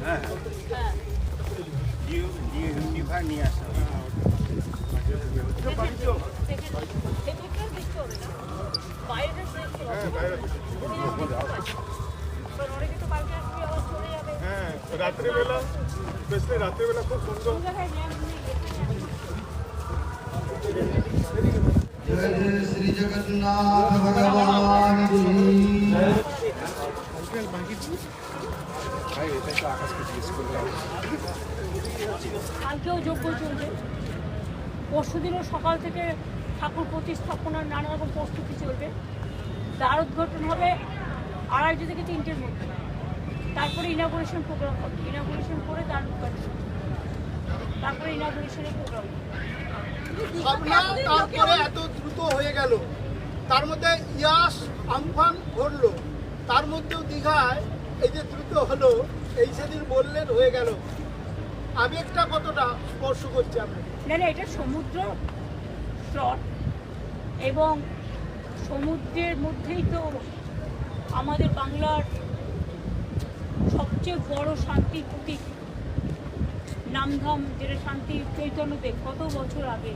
হ্যাঁ নিয়ে আসা রাত্রিবেলা রাত্রিবেলা খুব সুন্দর কোন জায়গায় জ্ঞান কালকেও যোগ্য চলবে পরশুদিনও সকাল থেকে ঠাকুর প্রতিস্থাপনার নানা রকম প্রস্তুতি চলবে। দ্বার উদ্ঘাটন হবে আড়াইটে থেকে তিনটের মধ্যে। তারপরে ইনাগুরেশন প্রোগ্রাম হবে। ইনাগুরেশন করে দ্বার উদ্ঘাটন। তারপরে ইনাগুরেশনের প্রোগ্রাম তারপরে এত দ্রুত হয়ে গেল। তার মধ্যে ইয়াস আমফান ঘটলো। তার মধ্যেও দীঘায় এই যে দ্রুত হলো, এই সেদিন বললেন হয়ে গেল। আবেগটা কতটা স্পর্শ করছে আপনাকে। এটা সমুদ্র স্রট এবং সমুদ্রের মধ্যেই তো আমাদের বাংলার সবচেয়ে বড় শান্তি প্রতীক। নামধাম যেটা শান্তি চৈতন্যদেব কত বছর আগে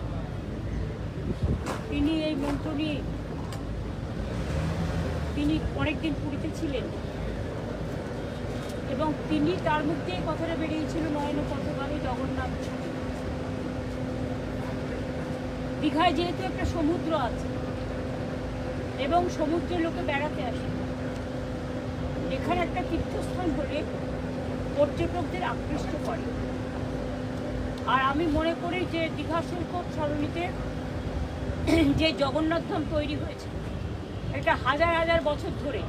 তিনি এই মন্ত্র নিয়ে তিনি অনেকদিন পুরীতে ছিলেন। এবং তিনি তার দিয়ে কথাটা বেরিয়েছিল, নয়ন পথগামী জগন্নাথ। দীঘায় যেহেতু একটা সমুদ্র আছে, এবং সমুদ্রে লোকে বেড়াতে আসে, এখানে একটা তীর্থস্থান হলে পর্যটকদের আকৃষ্ট করে। আর আমি মনে করি যে দীঘা শুল্ক সরণিতে যে জগন্নাথ ধাম তৈরি হয়েছে এটা হাজার হাজার বছর ধরে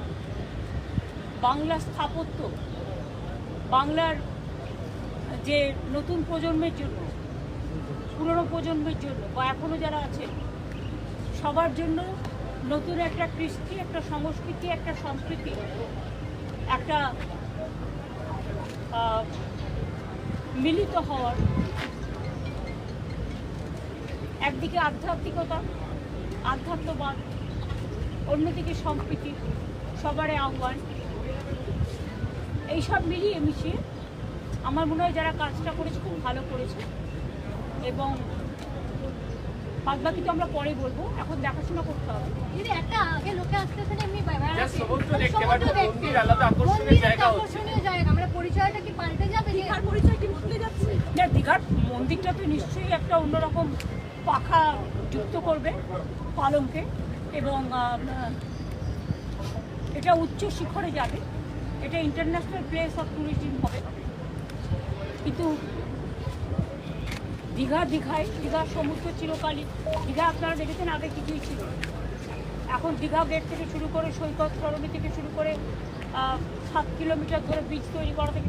বাংলা স্থাপত্য, বাংলার যে নতুন প্রজন্মের জন্য, পুরনো প্রজন্মের জন্য, বা এখনও যারা আছে সবার জন্য নতুন একটা কৃষ্টি, একটা সংস্কৃতি একটা সংস্কৃতি একটা মিলিত হওয়ার একদিকে আধ্যাত্মিকতা, আধ্যাত্মবাদ অন্যদিকে সম্প্রীতি সবারই আহ্বান এইসব মিলিয়ে মিশিয়ে আমার মনে হয় যারা কাজটা করেছে খুব ভালো করেছে। এবং তো আমরা পরে বলব এখন দেখাশোনা করতে হবে। দিদি একটা আগে লোকে আসতেছেন এমনি দীঘার মন্দিরটা তো নিশ্চয়ই একটা অন্যরকম পাখা যুক্ত করবে পালংকে এবং এটা উচ্চ শিখরে যাবে। এটা ইন্টারন্যাশনাল প্লেস অফ ট্যুরিজম হবে। কিন্তু দীঘা, দীঘায় দীঘার সমুদ্র চিরকালই, দীঘা আপনারা দেখেছেন আগে কিছুই ছিল এখন দীঘা গেট থেকে শুরু করে সৈকত সরণি থেকে শুরু করে সাত কিলোমিটার ধরে বীজ তৈরি করা থেকে